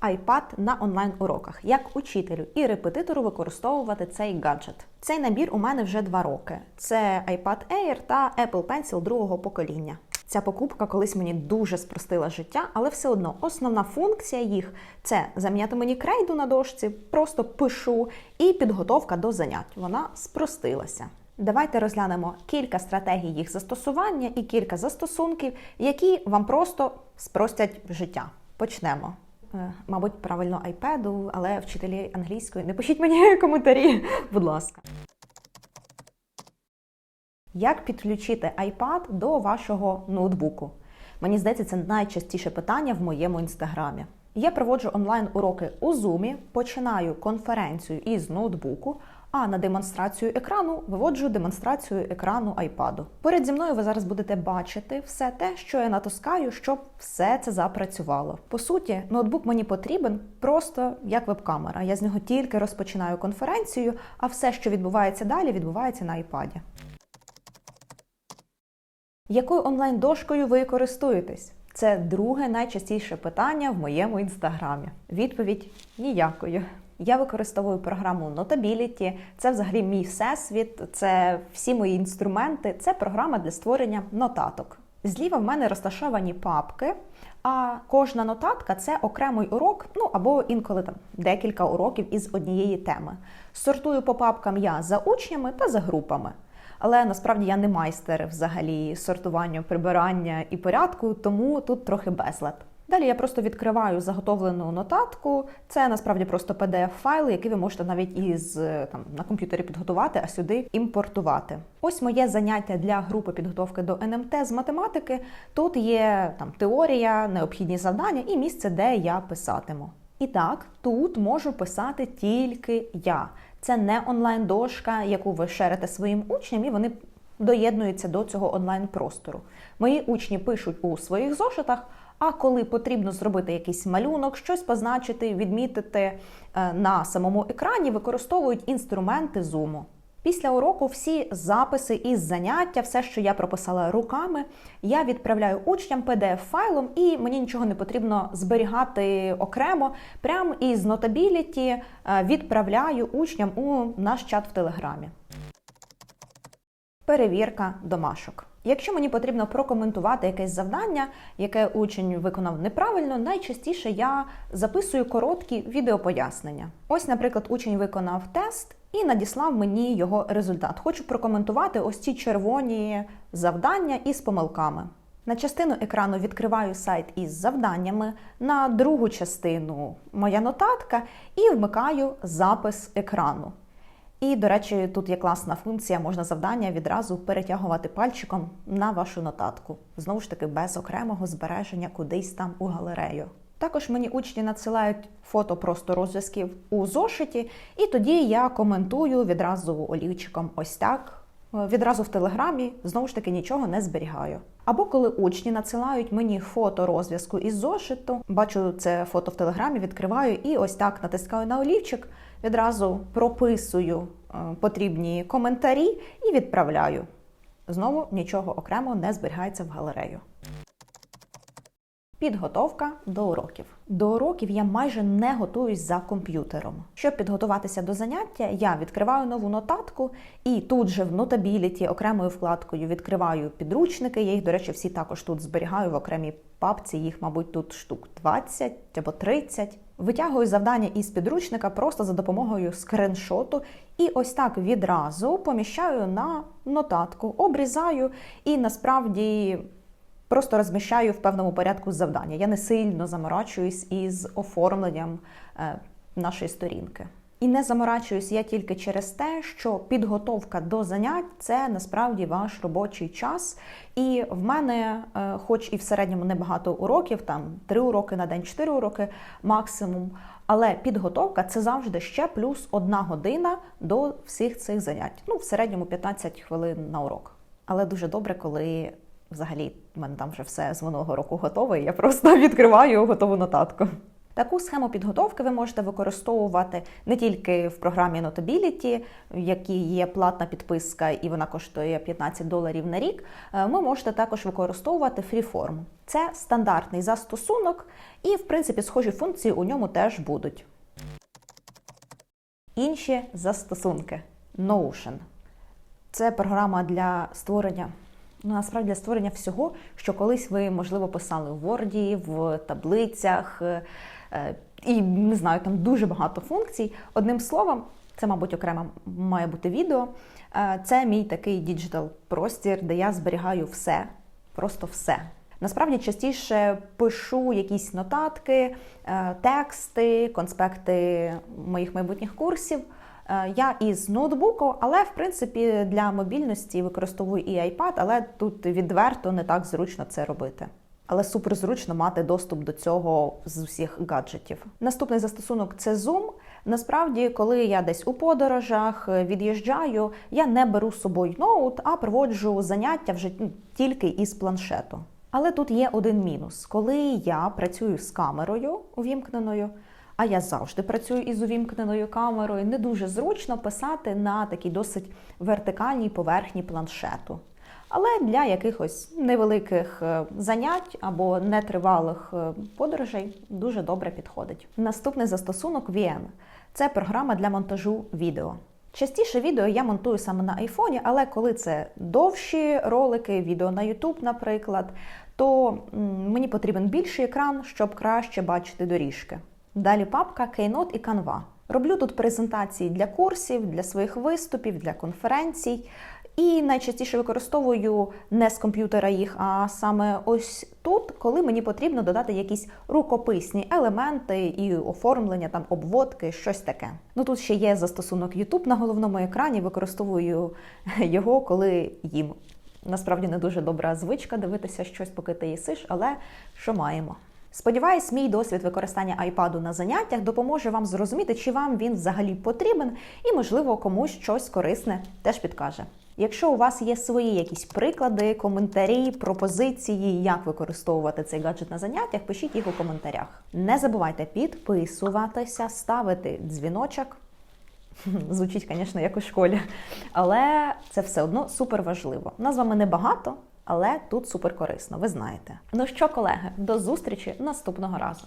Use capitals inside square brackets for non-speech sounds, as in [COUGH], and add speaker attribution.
Speaker 1: iPad на онлайн-уроках. Як учителю і репетитору використовувати цей гаджет. Цей набір у мене вже два роки. Це iPad Air та Apple Pencil другого покоління. Ця покупка колись мені дуже спростила життя, але все одно основна функція їх це заміняти мені крейду на дошці, просто пишу, і підготовка до занять. Вона спростилася. Давайте розглянемо кілька стратегій їх застосування і кілька застосунків, які вам просто спростять життя. Почнемо. Е, Мабуть, правильно айпеду, але вчителі англійської. Не пишіть мені [LAUGHS] коментарі, будь ласка. Як підключити iPad до вашого ноутбуку? Мені здається, це найчастіше питання в моєму інстаграмі. Я проводжу онлайн-уроки у Zoom, починаю конференцію із ноутбуку, а на демонстрацію екрану виводжу демонстрацію екрану iPad. Поряд зі мною ви зараз будете бачити все те, що я натискаю, щоб все це запрацювало. По суті, ноутбук мені потрібен просто як веб-камера. Я з нього тільки розпочинаю конференцію, а все, що відбувається далі, відбувається на iPad. Якою онлайн-дошкою ви користуєтесь? Це друге найчастіше питання в моєму інстаграмі. Відповідь ніякою. Я використовую програму Notability. Це взагалі мій всесвіт, це всі мої інструменти. Це програма для створення нотаток. Зліва в мене розташовані папки, а кожна нотатка це окремий урок, ну або інколи там декілька уроків із однієї теми. Сортую по папкам я за учнями та за групами. Але насправді я не майстер взагалі сортування, прибирання і порядку, тому тут трохи безлад. Далі я просто відкриваю заготовлену нотатку. Це насправді просто PDF-файл, який ви можете навіть із там на комп'ютері підготувати, а сюди імпортувати. Ось моє заняття для групи підготовки до НМТ з математики. Тут є там теорія, необхідні завдання і місце, де я писатиму. І так, тут можу писати тільки я. Це не онлайн-дошка, яку ви шерите своїм учням, і вони доєднуються до цього онлайн-простору. Мої учні пишуть у своїх зошитах. А коли потрібно зробити якийсь малюнок, щось позначити, відмітити е, на самому екрані, використовують інструменти Zoom. Після уроку всі записи із заняття, все, що я прописала руками, я відправляю учням PDF-файлом, і мені нічого не потрібно зберігати окремо. Прямо із Notability е, відправляю учням у наш чат в Телеграмі. Перевірка домашок. Якщо мені потрібно прокоментувати якесь завдання, яке учень виконав неправильно, найчастіше я записую короткі відеопояснення. Ось, наприклад, учень виконав тест і надіслав мені його результат. Хочу прокоментувати ось ці червоні завдання із помилками. На частину екрану відкриваю сайт із завданнями, на другу частину моя нотатка і вмикаю запис екрану. І, до речі, тут є класна функція, можна завдання відразу перетягувати пальчиком на вашу нотатку. Знову ж таки, без окремого збереження кудись там у галерею. Також мені учні надсилають фото просто розв'язків у зошиті, і тоді я коментую відразу олівчиком ось так. Відразу в телеграмі знову ж таки нічого не зберігаю. Або коли учні надсилають мені фото розв'язку із зошиту, бачу це фото в телеграмі, відкриваю і ось так натискаю на олівчик, відразу прописую е, потрібні коментарі і відправляю. Знову нічого окремо не зберігається в галерею. Підготовка до уроків. До уроків я майже не готуюсь за комп'ютером. Щоб підготуватися до заняття, я відкриваю нову нотатку і тут же в Notability окремою вкладкою відкриваю підручники. Я їх, до речі, всі також тут зберігаю в окремій папці. Їх, мабуть, тут штук 20 або 30. Витягую завдання із підручника просто за допомогою скриншоту, і ось так відразу поміщаю на нотатку, обрізаю і насправді. Просто розміщаю в певному порядку завдання. Я не сильно заморачуюсь із оформленням е, нашої сторінки. І не заморачуюсь я тільки через те, що підготовка до занять це насправді ваш робочий час. І в мене, е, хоч і в середньому небагато уроків, там 3 уроки на день, 4 уроки максимум. Але підготовка це завжди ще плюс одна година до всіх цих занять. Ну, в середньому 15 хвилин на урок. Але дуже добре, коли взагалі в мене там вже все з минулого року готове. і Я просто [LAUGHS] відкриваю готову нотатку. Таку схему підготовки ви можете використовувати не тільки в програмі Notability, в якій є платна підписка і вона коштує 15 доларів на рік. Е, Ви можете також використовувати Freeform. Це стандартний застосунок, і в принципі схожі функції у ньому теж будуть. Інші застосунки. Notion. Це програма для створення, ну насправді для створення всього, що колись ви, можливо, писали в Word, в таблицях, е, і не знаю, там дуже багато функцій. Одним словом, це, мабуть, окремо має бути відео. Е, Це мій такий діджитал простір, де я зберігаю все, просто все. Насправді частіше пишу якісь нотатки, е, тексти, конспекти моїх майбутніх курсів. Е, Я із ноутбуку, але в принципі для мобільності використовую і iPad, але тут відверто не так зручно це робити. Але супер зручно мати доступ до цього з усіх гаджетів. Наступний застосунок це Zoom. Насправді, коли я десь у подорожах е, від'їжджаю, я не беру з собою ноут, а проводжу заняття вже тільки із планшету. Але тут є один мінус: коли я працюю з камерою увімкненою, а я завжди працюю із увімкненою камерою, не дуже зручно писати на такій досить вертикальній поверхні планшету. Але для якихось невеликих е, занять або нетривалих е, подорожей дуже добре підходить. Наступний застосунок VN – це програма для монтажу відео. Частіше відео я монтую саме на айфоні, але коли це довші ролики, відео на YouTube, наприклад, то мені потрібен більший екран, щоб краще бачити доріжки. Далі папка Keynote і Canva. Роблю тут презентації для курсів, для своїх виступів, для конференцій. І найчастіше використовую не з комп'ютера їх, а саме ось тут, коли мені потрібно додати якісь рукописні елементи і оформлення, там обводки, щось таке. Ну тут ще є застосунок YouTube на головному екрані. Використовую [LAUGHS] його, коли їм. Насправді не дуже добра звичка дивитися щось, поки ти їсиш, але що маємо. Сподіваюсь, мій досвід використання айпаду на заняттях допоможе вам зрозуміти, чи вам він взагалі потрібен, і, можливо, комусь щось корисне теж підкаже. Якщо у вас є свої якісь приклади, коментарі, пропозиції, як використовувати цей гаджет на заняттях, пишіть їх у коментарях. Не забувайте підписуватися, ставити дзвіночок. [LAUGHS] Звучить, звісно, як у школі, але це все одно супер важливо. Нас з вами небагато, але тут супер корисно, ви знаєте. Ну що, колеги, до зустрічі наступного разу.